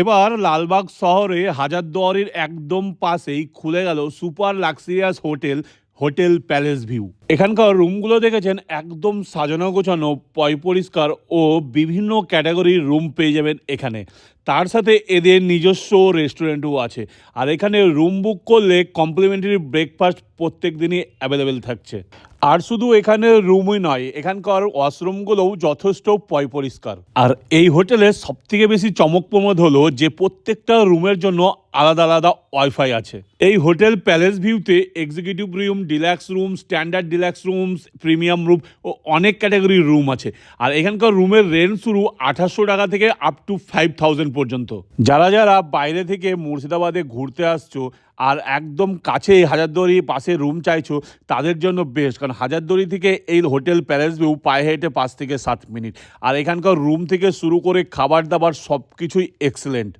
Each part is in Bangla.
এবার লালবাগ শহরে হাজারদুয়ারির একদম পাশেই খুলে গেল super luxurious hotel hotel palace view. এখানকার রুমগুলো দেখেছেন একদম সাজানো গোছানো, পয় পরিষ্কার ও বিভিন্ন ক্যাটাগরির রুম পেয়ে যাবেন এখানে। তার সাথে এদের নিজস্ব রেস্টুরেন্টও আছে। আর এখানে রুম বুক করলে কমপ্লিমেন্টারি ব্রেকফাস্ট প্রত্যেক দিনই অ্যাভেলেবেল থাকছে। আর শুধু এখানে রুমই নয়, এখানকার ওয়াশরুমগুলোও যথেষ্ট পয় পরিষ্কার। আর এই হোটেলে সবথেকে বেশি চমকপ্রমোদ হলো যে প্রত্যেকটা রুমের জন্য আলাদা আলাদা ওয়াইফাই আছে। এই হোটেল প্যালেস ভিউতে executive room deluxe room standard deluxe room premium room ও অনেক ক্যাটাগরির রুম আছে। আর এখানকার রুমের রেন্ট শুরু আঠাশশো টাকা থেকে আপ টু ফাইভ থাউজেন্ড পর্যন্ত। যারা যারা বাইরে থেকে মুর্শিদাবাদে ঘুরতে আসছো আর একদম কাছে হাজারদুয়ারি পাশে রুম চাইছো, তাদের জন্য বেস্ট কারণ হাজারদুয়ারি থেকে এই হোটেল প্যালেস ভিউ পায়ে হেঁটে পাঁচ থেকে সাত মিনিট। আর এখানকার রুম থেকে শুরু করে খাবার দাবার সব কিছুই এক্সেলেন্ট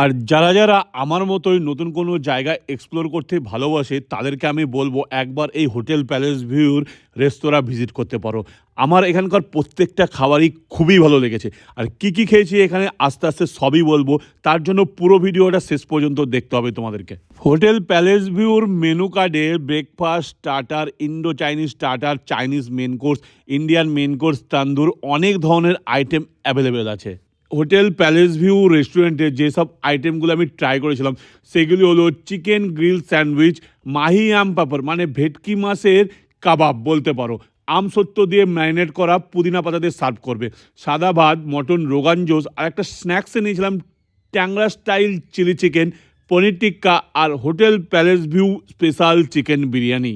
আর যারা যারা আমার মতোই নতুন কোনো জায়গা এক্সপ্লোর করতে ভালোবাসে, তাদেরকে আমি বলব একবার এই হোটেল প্যালেস ভিউর রেস্তোরাঁ ভিজিট করতে পারো। আমার এখানকার প্রত্যেকটা খাবারই খুবই ভালো লেগেছে। আর কি কি খেয়েছি এখানে আস্তে আস্তে সবই বলব। তার জন্য পুরো ভিডিওটা শেষ পর্যন্ত দেখতে হবে তোমাদেরকে। হোটেল প্যালেস ভিউর মেনু কার্ডে breakfast starter Indo Chinese starter Chinese main course Indian main course tandoor অনেক ধরনের আইটেম অ্যাভেলেবেল আছে। হোটেল, প্যালেস ভিউ, রেস্টুরেন্টে যেসব আইটেমগুলো আমি ট্রাই করেছিলাম, সেগুলি হলো চিকেন গ্রিল স্যান্ডউইচ, মাহি আম পাপড় মানে ভেটকি মাছের কাবাব বলতে পারো। আম সত্য দিয়ে ম্যারিনেট করা পুদিনা পাতা দিয়ে সার্ভ করবে। সাদা ভাত, মটন, রোগান জোস, আর একটা স্ন্যাক্সে নিয়েছিলাম Tangra style chilli chicken, paneer tikka, আর hotel, palace view special chicken biryani.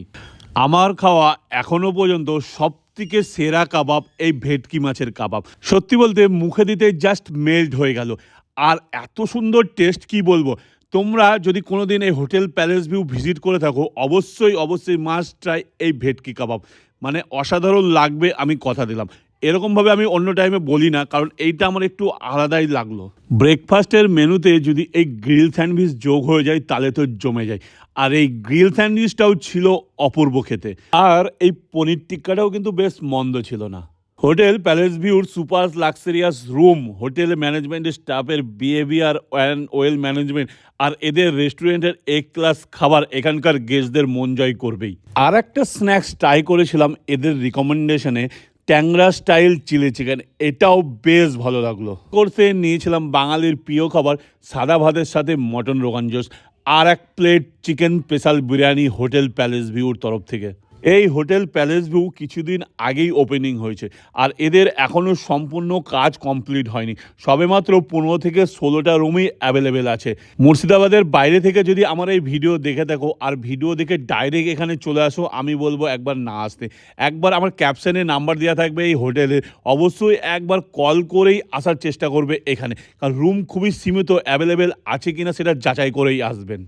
আমার খাওয়া এখনও পর্যন্ত সব থেকে সেরা কাবাব, এই ভেটকি মাছের কাবাব। সত্যি বলতে মুখে দিতে জাস্ট মেল্ট হয়ে গেল। আর এত সুন্দর টেস্ট কি বলব? তোমরা যদি কোনো দিন এই হোটেল প্যালেস ভিউ ভিজিট করে থাকো, অবশ্যই অবশ্যই মাস্ট ট্রাই এই ভেটকি কাবাব। মানে অসাধারণ লাগবে আমি কথা দিলাম। এরকমভাবে আমি অন্য টাইমে বলি না, কারণ এইটা আমার একটু আলাদাই লাগল। ব্রেকফাস্টের মেনুতে যদি এই গ্রিল স্যান্ডউইচ যোগ হয়ে যায়, তাহলে তো জমে যায়। আর এই গ্রিল স্যান্ডউইচটাও ছিল অপূর্ব খেতে। আর এই পনির টিক্কাটাও কিন্তু বেশ মন্দ ছিল না। হোটেল প্যালেস ভিউর সুপার লাক্সারিয়াস রুম হোটেল ম্যানেজমেন্টের স্টাফের বিহেভিয়ার অ্যান্ড ওয়েল ম্যানেজমেন্ট আর এদের রেস্টুরেন্টের এক ক্লাস খাবার এখানকার গেস্টদের মন জয় করবেই। আর একটা স্ন্যাক্স ট্রাই করেছিলাম এদের রিকমেন্ডেশনে ট্যাংরা স্টাইল চিলি চিকেন, এটাও বেশ ভালো লাগল। করতে নিয়েছিলাম বাঙালির প্রিয় খাবার, সাদা ভাতের সাথে মটন রোগান জোস, আর এক plate chicken special biryani hotel palace ভিউর তরফ থেকে। এই হোটেল প্যালেস ভিউ কিছুদিন আগেই ওপেনিং হয়েছে। আর এদের এখনও সম্পূর্ণ কাজ কমপ্লিট হয়নি। সবেমাত্র পনেরো থেকে ষোলোটা রুমই অ্যাভেলেবেল আছে। মুর্শিদাবাদের বাইরে থেকে যদি আমার এই ভিডিও দেখে থাকো, আর ভিডিও দেখে ডাইরেক্ট এখানে চলে আসো, আমি বলব একবার না আসতে। একবার আমার ক্যাপশনে নাম্বার দেওয়া থাকবে এই হোটেলের অবশ্যই একবার কল করেই আসার চেষ্টা করবে এখানে। কারণ রুম খুবই সীমিত, অ্যাভেলেবেল আছে কিনা সেটা যাচাই করেই আসবেন।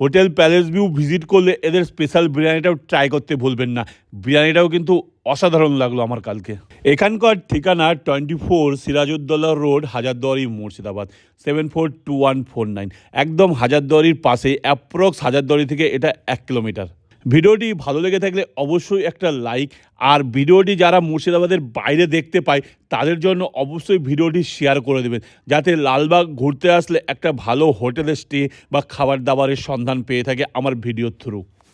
হোটেল প্যালেস ভিউ ভিজিট করলে এদের স্পেশাল বিরিয়ানিটাও ট্রাই করতে ভুলবেন না। বিরিয়ানিটাও কিন্তু অসাধারণ লাগল আমার কালকে। এখানকার ঠিকানা twenty four Sirajuddaula road, Hazarduari Murshidabad seven four two one four nine একদম হাজারদুয়ারির পাশে অ্যাপ্রক্স হাজারদুয়ারি থেকে এটা এক কিলোমিটার। ভিডিওটি ভালো লেগে থাকলে অবশ্যই একটা লাইক। আর ভিডিওটি যারা মুর্শিদাবাদের বাইরে দেখতে পায়, তাদের জন্য অবশ্যই ভিডিওটি শেয়ার করে দেবেন। যাতে লালবাগ ঘুরতে আসলে একটা ভালো হোটেলে স্টে বা খাবার দাবারের সন্ধান পেয়ে থাকে আমার ভিডিওর থ্রু।